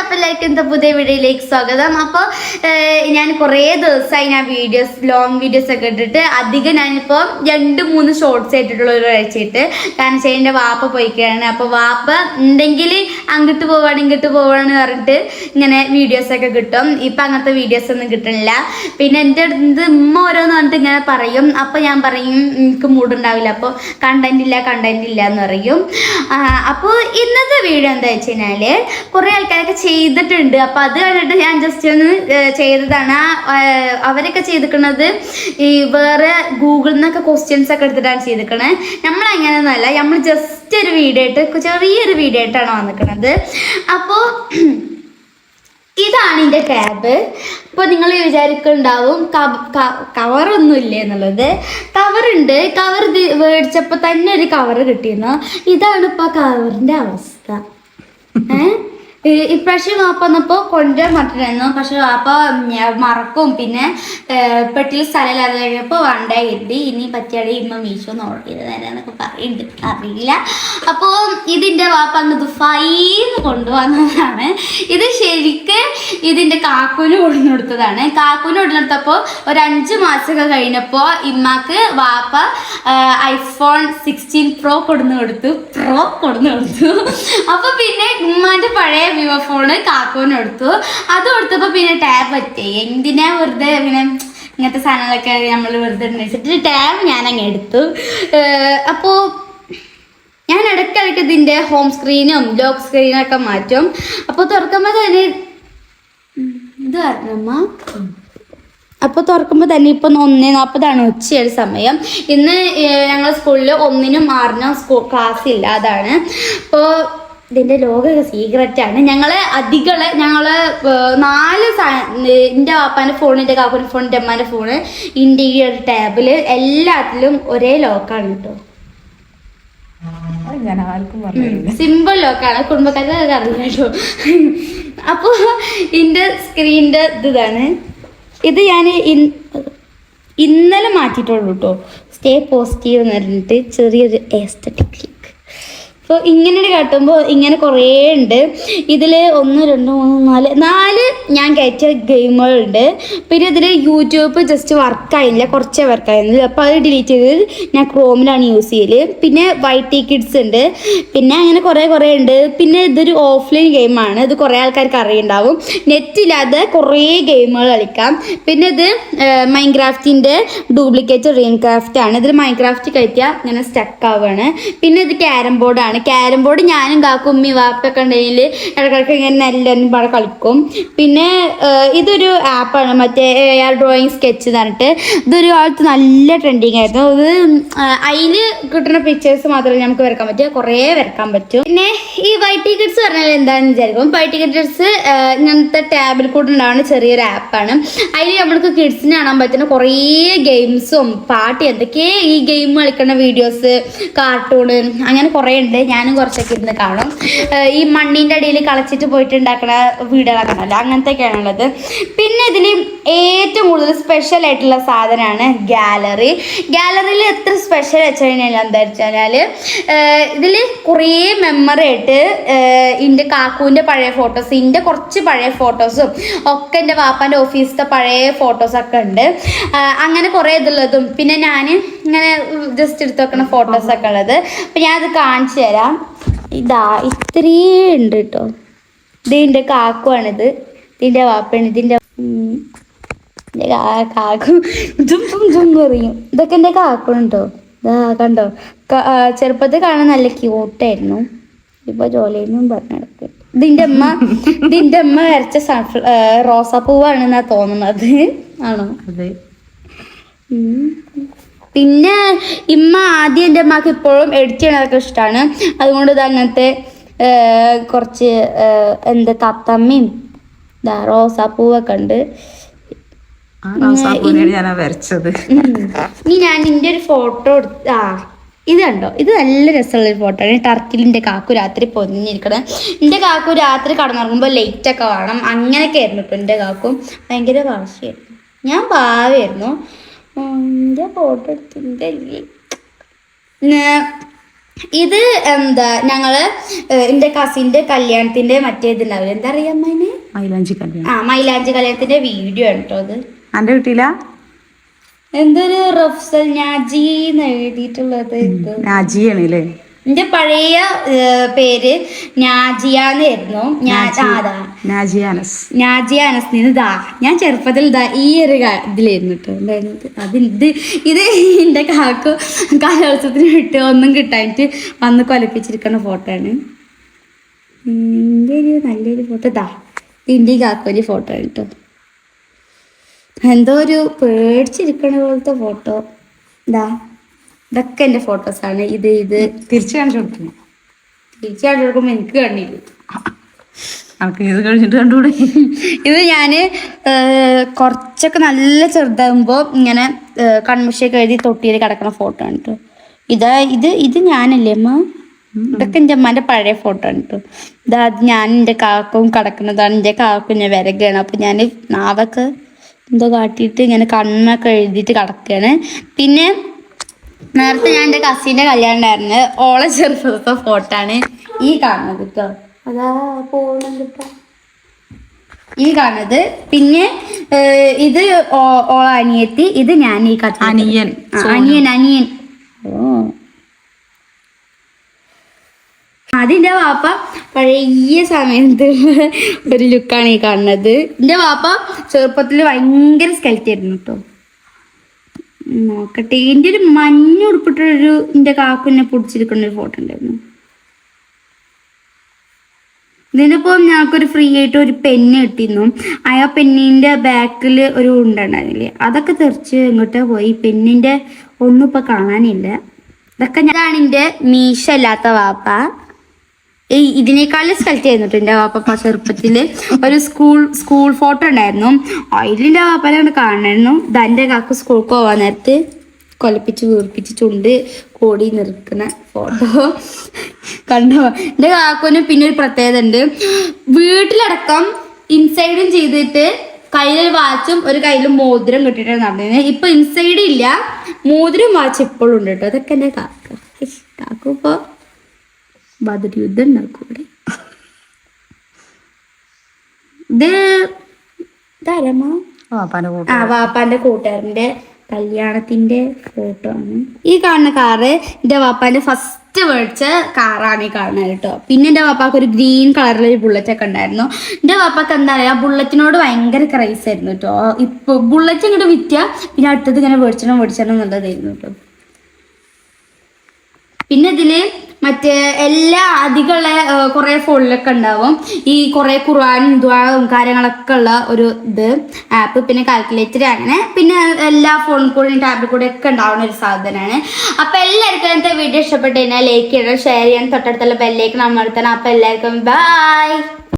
അപ്പം എല്ലാവർക്കും പുതിയ വീഡിയോയിലേക്ക് സ്വാഗതം. അപ്പോൾ ഞാൻ കുറേ ദിവസമായി ഞാൻ വീഡിയോസ് ലോങ് വീഡിയോസ് ഒക്കെ ഇട്ടിട്ട് അധികം ഞാനിപ്പോൾ രണ്ട് മൂന്ന് ഷോർട്സ് ആയിട്ടുള്ള ഒരു ആഴ്ചയിട്ട് കാരണം വെച്ചാൽ എന്റെ വാപ്പ പോയിക്കാണ്. അപ്പോൾ വാപ്പ ഉണ്ടെങ്കിൽ അങ്ങോട്ട് പോവാണ് ഇങ്ങോട്ട് പോവാണ് പറഞ്ഞിട്ട് ഇങ്ങനെ വീഡിയോസ് ഒക്കെ കിട്ടും. ഇപ്പം അങ്ങനത്തെ വീഡിയോസ് ഒന്നും കിട്ടണില്ല പിന്നെ എന്റെ അടുത്ത് ഉമ്മ ഓരോന്ന് പറഞ്ഞിട്ട് ഇങ്ങനെ പറയും. അപ്പോൾ ഞാൻ പറയും എനിക്ക് മൂടുണ്ടാവില്ല. അപ്പോൾ കണ്ടന്റ് ഇല്ല കണ്ടന്റ് ഇല്ല എന്ന് പറയും. അപ്പോൾ ഇന്നത്തെ വീഡിയോ എന്താ വെച്ച് കഴിഞ്ഞാൽ കുറേ ആൾക്കാരൊക്കെ ചെയ്തിട്ടുണ്ട്. അപ്പോൾ അത് കണ്ടിട്ട് ഞാൻ ജസ്റ്റ് ഒന്ന് ചെയ്തതാണ്. ആ, അവരൊക്കെ ചെയ്തിരിക്കുന്നത് ഈ വേറെ ഗൂഗിളിൽ നിന്നൊക്കെ ക്വസ്റ്റ്യൻസ് ഒക്കെ എടുത്തിട്ടാണ് ചെയ്തിരിക്കണത് നമ്മൾ അങ്ങനെയൊന്നുമല്ല നമ്മൾ ജസ്റ്റ് ഒരു വീഡിയോ ആയിട്ട് ചെറിയൊരു വീഡിയോ ആയിട്ടാണ് വന്നിരിക്കുന്നത് അപ്പോൾ ഇതാണ് എന്റെ ടാബ് ഇപ്പൊ നിങ്ങൾ വിചാരിക്കുന്നുണ്ടാവും കവറൊന്നും ഇല്ലേ എന്നുള്ളത്. കവറുണ്ട് കവർ മേടിച്ചപ്പോ തന്നെ ഒരു കവർ കിട്ടിയിരുന്നു. ഇതാണ് ഇപ്പോൾ കവറിന്റെ അവസ്ഥ. ഏഹ് ഇപ്രാവശ്യം വാപ്പ വന്നപ്പോൾ കൊണ്ടുവരാൻ പറ്റില്ലായിരുന്നു. പക്ഷെ വാപ്പ മറക്കും. പിന്നെ പെട്ടിൽ സ്ഥലം സ്ഥലമില്ലാതെ കഴിഞ്ഞപ്പോൾ വണ്ട എഴുതി ഇനി പറ്റിയാടി ഇമ്മ മീശോ ഓർഡർ ചെയ്ത് തരാന്നൊക്കെ പറയുന്നുണ്ട് അറിയില്ല. അപ്പോൾ ഇതിന്റെ വാപ്പ അങ്ങ് ദുഫായിന്ന് കൊണ്ടുവന്നതാണ്. ഇത് ശരിക്ക് ഇതിന്റെ കാക്കുന് കൊണ്ടു കൊടുത്തതാണ് കാക്കുന് കൊണ്ടു കൊടുത്തപ്പോൾ ഒരു അഞ്ച് മാസമൊക്കെ കഴിഞ്ഞപ്പോൾ ഇമ്മാക്ക് വാപ്പ ഐഫോൺ സിക്സ്റ്റീൻ പ്രോ കൊടുന്നു കൊടുത്തു പ്രോ കൊടുന്നു കൊടുത്തു അപ്പോൾ പിന്നെ ഉമ്മാന്റെ പഴയ വിവോ ഫോണ് കാക്കോന് എടുത്തു. അത് കൊടുത്തപ്പോൾ പിന്നെ ടാബ് പറ്റി എന്തിനാ വെറുതെ പിന്നെ ഇങ്ങനത്തെ സാധനങ്ങളൊക്കെ നമ്മൾ വെറുതെ വെച്ചിട്ട് ടാബ് ഞാൻ അങ്ങ് എടുത്തു അപ്പോ ഞാൻ ഇടയ്ക്കിടയ്ക്ക് ഇതിന്റെ ഹോം സ്ക്രീനും ലോക്ക് സ്ക്രീനും ഒക്കെ മാറ്റും. അപ്പോൾ തുറക്കുമ്പോൾ തന്നെ ഇത് പറഞ്ഞമ്മ അപ്പോൾ തുറക്കുമ്പോൾ തന്നെ ഇപ്പം ഒന്ന് നാൽപ്പതാണ് ഉച്ചയുടെ സമയം. ഇന്ന് ഞങ്ങളെ സ്കൂളിൽ ഒന്നിനും ആറിനും സ്കൂൾ ക്ലാസ് ഇല്ല അതാണ് അപ്പോൾ ഇതിന്റെ ലോക സീക്രറ്റ് ആണ്. ഞങ്ങൾ അധികൾ ഞങ്ങൾ നാല് എന്റെ വാപ്പാന്റെ ഫോൺ എന്റെ കാക്കുന്റെ ഫോൺ എന്റെ അമ്മാന്റെ ഫോണ് എന്റെ ഈ ഒരു ടാബിൽ എല്ലാത്തിലും ഒരേ ലോക്കാണ് കേട്ടോ സിമ്പിൾ ലോക്കാണ് കുടുംബക്കാർക്ക് അറിയില്ല കേട്ടോ അപ്പോൾ ഇതിന്റെ സ്ക്രീനിന്റെ ഇത് ഇതാണ്. ഇത് ഞാൻ ഇന്നലെ മാറ്റിയിട്ടുള്ളൂ കേട്ടോ സ്റ്റേ പോസിറ്റീവ് എന്ന് പറഞ്ഞിട്ട് ചെറിയൊരു എസ്തറ്റിക് അപ്പോൾ ഇങ്ങനെ കാട്ടുമ്പോൾ ഇങ്ങനെ കുറേ ഉണ്ട്. ഇതിൽ ഒന്ന് രണ്ട് മൂന്ന് നാല് നാല് ഞാൻ കയറ്റിയ ഗെയിമുകളുണ്ട്. പിന്നെ ഇതിൽ യൂട്യൂബ് ജസ്റ്റ് വർക്കായില്ല കുറച്ചേ വർക്കായിരുന്നില്ല അപ്പോൾ അത് ഡിലീറ്റ് ചെയ്ത് ഞാൻ ക്രോമിലാണ് യൂസ് ചെയ്യൽ. പിന്നെ വൈറ്റി കിഡ്സ് ഉണ്ട്. പിന്നെ അങ്ങനെ കുറേ കുറേ ഉണ്ട്. പിന്നെ ഇതൊരു ഓഫ്ലൈൻ ഗെയിമാണ് ഇത് കുറേ ആൾക്കാർക്ക് അറിയുണ്ടാവും. നെറ്റ് ഇല്ലാതെ കുറേ ഗെയിമുകൾ കളിക്കാം. പിന്നെ ഇത് മൈൻക്രാഫ്റ്റിന്റെ ഡ്യൂപ്ലിക്കേറ്റ് റീൻക്രാഫ്റ്റ് ആണ്. ഇതിൽ മൈൻക്രാഫ്റ്റ് കയറ്റിയാൽ ഇങ്ങനെ സ്റ്റക്ക് ആവുകയാണ് പിന്നെ ഇത് ക്യാരം ബോർഡാണ് ക്യാരം ബോർഡ് ഞാനും കാക്കും ഉമ്മി വാപ്പൊക്കെ ഉണ്ടെങ്കിൽ ഇടക്കിടക്ക് ഇങ്ങനെ എല്ലാവരും പാടെ കളിക്കും. പിന്നെ ഇതൊരു ആപ്പാണ് മറ്റേ എയർ ഡ്രോയിങ് സ്കെച്ച് എന്ന് പറഞ്ഞിട്ട്. ഇതൊരു കാലത്ത് നല്ല ട്രെൻഡിങ് ആയിരുന്നു. അത് അതിൽ കിട്ടുന്ന പിക്ചേഴ്സ് മാത്രമേ നമുക്ക് വരക്കാൻ പറ്റുക കുറേ വരക്കാൻ പറ്റും. പിന്നെ ഈ വൈറ്റ് ടിക്കറ്റ്സ് പറഞ്ഞാൽ എന്താണെന്ന് വിചാരിക്കും? വൈറ്റ് ടിക്കറ്റ്സ് ഇങ്ങനത്തെ ടാബിൽ കൂടെ ഉണ്ടാവുന്ന ചെറിയൊരു ആപ്പാണ് അതിൽ നമ്മൾക്ക് കിഡ്സിന് കാണാൻ പറ്റുന്ന കുറേ ഗെയിംസും പാട്ട് എന്തൊക്കെ ഈ ഗെയിം കളിക്കുന്ന വീഡിയോസ് കാർട്ടൂൺ അങ്ങനെ കുറേ ഉണ്ട്. ഞാനും കുറച്ചൊക്കെ ഇരുന്ന് കാണും. ഈ മണ്ണിന്റെ അടിയിൽ കളിച്ചിട്ട് പോയിട്ട് ഉണ്ടാക്കുന്ന വീടുകളൊക്കെ അങ്ങനത്തെയൊക്കെയാണുള്ളത്. പിന്നെ ഇതിൽ ഏറ്റവും കൂടുതൽ സ്പെഷ്യൽ ആയിട്ടുള്ള സാധനമാണ് ഗാലറി ഗാലറിയിൽ എത്ര സ്പെഷ്യൽ വെച്ച് കഴിഞ്ഞാൽ എന്താ വെച്ചാൽ ഇതിൽ കുറേ മെമ്മറി ആയിട്ട് എന്റെ കാക്കുവിന്റെ പഴയ ഫോട്ടോസ് എന്റെ കുറച്ച് പഴയ ഫോട്ടോസും ഒക്കെ എന്റെ വാപ്പാന്റെ ഓഫീസിലത്തെ പഴയ ഫോട്ടോസൊക്കെ ഉണ്ട്. അങ്ങനെ കുറേ ഇതുള്ളതും. പിന്നെ ഞാൻ ഇങ്ങനെ ജസ്റ്റ് എടുത്ത് വെക്കുന്ന ഫോട്ടോസൊക്കെ ഉള്ളത്. അപ്പം ഞാനത് കാണിച്ചു തരാം. ഇതാ ഇത്രയും ഉണ്ട് കേട്ടോ ഇതിന്റെ കാക്കുവാണിത്. ഇതിന്റെ വാപ്പാണ് ഇതിന്റെ കാക്കും. ഇതും ഇതും ഇതും പറയും. ഇതൊക്കെ എന്റെ കാക്കുണ്ടോ ഇതാ കണ്ടോ? ചെറുപ്പത്തിൽ കാണാൻ നല്ല ക്യൂട്ടായിരുന്നു ഇപ്പൊ ജോലിയൊന്നും പറഞ്ഞെടുക്ക് ഇതിന്റെ അമ്മ ഇതിന്റെ അമ്മ വരച്ച സൺഫ്ല റോസാപ്പൂവാണെന്നാ തോന്നുന്നത്. ആണോ? അതെ. പിന്നെ ഇമ്മ ആദ്യം എന്റെ അമ്മയ്ക്ക് ഇപ്പോഴും എഡിറ്റ് ചെയ്യണതൊക്കെ ഇഷ്ടമാണ് അതുകൊണ്ട് ഇത് അങ്ങനത്തെ കുറച്ച് എന്താ തത്തമ്മയും ഇതാ റോസാപ്പൂവൊക്കെ ഉണ്ട്. ഞാൻ. ഇനി ഇതിന്റെ ഒരു ഫോട്ടോ എടുത്ത് ആ ഇത് കണ്ടോ? ഇത് നല്ല രസമുള്ള ഒരു ഫോട്ടോ ആണ്. ടർക്കിലിന്റെ കാക്കു രാത്രി പൊന്നിരിക്കണം എന്റെ കാക്കു രാത്രി കടന്നുറങ്ങുമ്പോൾ ലൈറ്റ് ഒക്കെ വേണം. അങ്ങനെയൊക്കെ ആയിരുന്നു കേട്ടോ എന്റെ കാക്കും. ഭയങ്കര വാശിയായിരുന്നു. ഞാൻ പാവായിരുന്നു എന്റെ ഫോട്ടോ എടുത്തിന്റെ ഇത് എന്താ ഞങ്ങൾ എന്റെ കസിന്റെ കല്യാണത്തിന്റെ മറ്റേ ഇതുണ്ടാവില്ല എന്താ അറിയാ അമ്മേനെ മൈലാഞ്ചി കല്യാണം. ആ മൈലാഞ്ചി കല്യാണത്തിന്റെ വീഡിയോ ആണ് കേട്ടോ അത്. എന്റെ കിട്ടിയില്ല എന്തൊരു റഫ്സൽ ഞാജി എഴുതിയിട്ടുള്ളത് നാജിയാണ് അല്ലേ എന്റെ പഴയ പേര് നാജിയാന്നായിരുന്നു ഞാൻ ഞാജിയാനസ് നാജിയാനസ്. അനസ്നീന് ദാ. ഞാൻ ചെറുപ്പത്തിൽ ഇതാ ഈ ഒരു ഇതിലായിരുന്നു കേട്ടോ ഉണ്ടായിരുന്നത് അത് ഇത് ഇത് എന്റെ കാക്കു കലോത്സവത്തിന് വിട്ട് ഒന്നും കിട്ടാനിട്ട് വന്ന് കൊലപ്പിച്ചിരിക്കുന്ന ഫോട്ടോ ആണ് എന്റെ ഒരു നല്ലൊരു ഫോട്ടോ. ദാ ഇതിന്റെ കാക്കോന്റെ ഫോട്ടോ ആണ് കേട്ടോ എന്തോ ഒരു പേടിച്ചിരിക്കണ പോലത്തെ ഫോട്ടോ. ദാ. ഇതൊക്കെ എന്റെ ഫോട്ടോസ് ആണ്. ഇത് ഇത്. തിരിച്ചു കാണിച്ചു തിരിച്ചു തിരിച്ചായിട്ട് കൊടുക്കുമ്പോൾ എനിക്ക് കണ്ണില്ല. നമുക്ക് ഇത് കഴിഞ്ഞിട്ട് കണ്ടുകൂടെ? ഇത് ഞാൻ കുറച്ചൊക്കെ നല്ല ചെറുതാകുമ്പോ ഇങ്ങനെ കൺമുഷിയൊക്കെ എഴുതി തൊട്ടിയിൽ കിടക്കുന്ന ഫോട്ടോ ആണ് കേട്ടോ ഇതാ ഇത് ഇത് ഞാനല്ലേ അമ്മ? ഇതൊക്കെ എന്റെ അമ്മേന്റെ പഴയ ഫോട്ടോ ആണ് കേട്ടോ ഇതാ ഞാൻ എന്റെ കാക്കവും കിടക്കുന്നതാണ്. എന്റെ കാക്കും ഞാൻ വിരകാണ് അപ്പം ഞാൻ നാവൊക്കെ എന്തോ കാട്ടിയിട്ട് ഇങ്ങനെ കണ്ണൊക്കെ എഴുതിയിട്ട് കിടക്കുകയാണ് പിന്നെ നേരത്തെ ഞാൻ എന്റെ കസിന്റെ കല്യാണം ഉണ്ടായിരുന്നു ഓളെ ചെറുപ്പത്തെ ഫോട്ടോ ആണ് ഈ കാണുന്നത് കേട്ടോ അതാ പോകണം ഈ കാണുന്നത്. പിന്നെ ഇത് ഓള അനിയത്തി ഇത് ഞാൻ ഈ കഥ അനിയൻ. അനിയൻ അനിയൻ. അതിന്റെ വാപ്പ പഴയ സമയത്ത് ഒരു ലുക്കാണ് ഈ കാണുന്നത്. എന്റെ വാപ്പ ചെറുപ്പത്തിൽ ഭയങ്കര സ്കെൽറ്റ് ആയിരുന്നു കേട്ടോ നോക്കട്ടെ. എന്റെ ഒരു മഞ്ഞ ഉടുപ്പിട്ടൊരു എന്റെ കാക്കുനെ പൊടിച്ചിരിക്കുന്ന ഒരു ഫോട്ടോ ഉണ്ടായിരുന്നു. ഇതിനിപ്പോ ഞങ്ങൾക്കൊരു ഫ്രീ ആയിട്ട് ഒരു പെന്ന് കിട്ടിയിരുന്നു. ആ പെന്നിന്റെ ബാക്കിൽ ഒരു ഉണ്ടായിരുന്നില്ലേ? അതൊക്കെ തെറിച്ച് ഇങ്ങോട്ട് പോയി. പെന്നിന്റെ ഒന്നും ഇപ്പൊ കാണാനില്ല. ഇതൊക്കെ ഞാനാണ് എന്റെ മീശ അല്ലാത്ത വാപ്പ. ഈ ഇതിനേക്കാളും സ്ഥലത്ത് ചെയ്യുന്നുണ്ട് എന്റെ വാപ്പ ചെറുപ്പത്തിൽ ഒരു സ്കൂൾ സ്കൂൾ ഫോട്ടോ ഉണ്ടായിരുന്നു. അതിലിന്റെ വാപ്പനെ അവിടെ കാണായിരുന്നു ദന്റെ കാക്ക് സ്കൂൾക്ക് പോകാൻ നേരത്ത് കൊലപ്പിച്ച് വീർപ്പിച്ച് ചുണ്ട് കോടി നിർക്കുന്ന ഫോട്ടോ കണ്ടോ? എന്റെ കാക്കുവിന് പിന്നെ ഒരു പ്രത്യേകത ഉണ്ട്. വീട്ടിലടക്കം ഇൻസൈഡും ചെയ്തിട്ട് കയ്യിലൊരു വാച്ചും ഒരു കയ്യിലും മോതിരം കിട്ടിയിട്ടാണ് നടന്നത് ഇപ്പൊ ഇൻസൈഡ് ഇല്ല. മോതിരം വാച്ച് ഇപ്പോഴും ഉണ്ട് കേട്ടോ. അതൊക്കെ എന്റെ കാക്ക. കാക്കു ബദർ യുദ്ധം ഉണ്ടാക്കും ഇവിടെ ഇത് ഇതാരമ്മ ആ വാപ്പാന്റെ കൂട്ടുകാരന്റെ കല്യാണത്തിന്റെ ഫോട്ടോ ആണ്. ഈ കാണുന്ന കാറ് എന്റെ വാപ്പാന്റെ ഫസ്റ്റ് മേടിച്ച കാറാണ് ഈ കാണുന്നത് കേട്ടോ. പിന്നെ എന്റെ വാപ്പാക്ക് ഒരു ഗ്രീൻ കളറിലൊരു ബുള്ളറ്റ് ഒക്കെ ഉണ്ടായിരുന്നു. എന്റെ വാപ്പാക്ക് എന്താ പറയാ ബുള്ളറ്റിനോട് ഭയങ്കര ക്രൈസ് ആയിരുന്നു കേട്ടോ. ഇപ്പൊ ബുള്ളറ്റ് ഇങ്ങോട്ട് വിറ്റ പിന്നെ അടുത്തത് ഇങ്ങനെ മേടിച്ചണം മേടിച്ചണം എന്നുള്ളതായിരുന്നു കേട്ടോ. പിന്നെ ഇതിൽ മറ്റേ എല്ലാ അധികമുള്ള കുറെ ഫോണിലൊക്കെ ഉണ്ടാവും. ഈ കുറെ ഖുർആാനും ദ്വാവും കാര്യങ്ങളൊക്കെ ഉള്ള ഒരു ഇത് ആപ്പ് പിന്നെ കാൽക്കുലേറ്റർ അങ്ങനെ പിന്നെ എല്ലാ ഫോണിൽ കൂടെയും ടാബിൽ കൂടെ ഒക്കെ ഉണ്ടാവുന്ന ഒരു സാധനമാണ് അപ്പൊ എല്ലാവർക്കും ഇന്നത്തെ വീഡിയോ ഇഷ്ടപ്പെട്ട് കഴിഞ്ഞാൽ ലൈക്ക് ചെയ്യണം ഷെയർ ചെയ്യണം തൊട്ടടുത്തുള്ള ബെല്ലേക്ക് നമ്മൾ എടുത്തണം അപ്പൊ എല്ലാവർക്കും ബൈ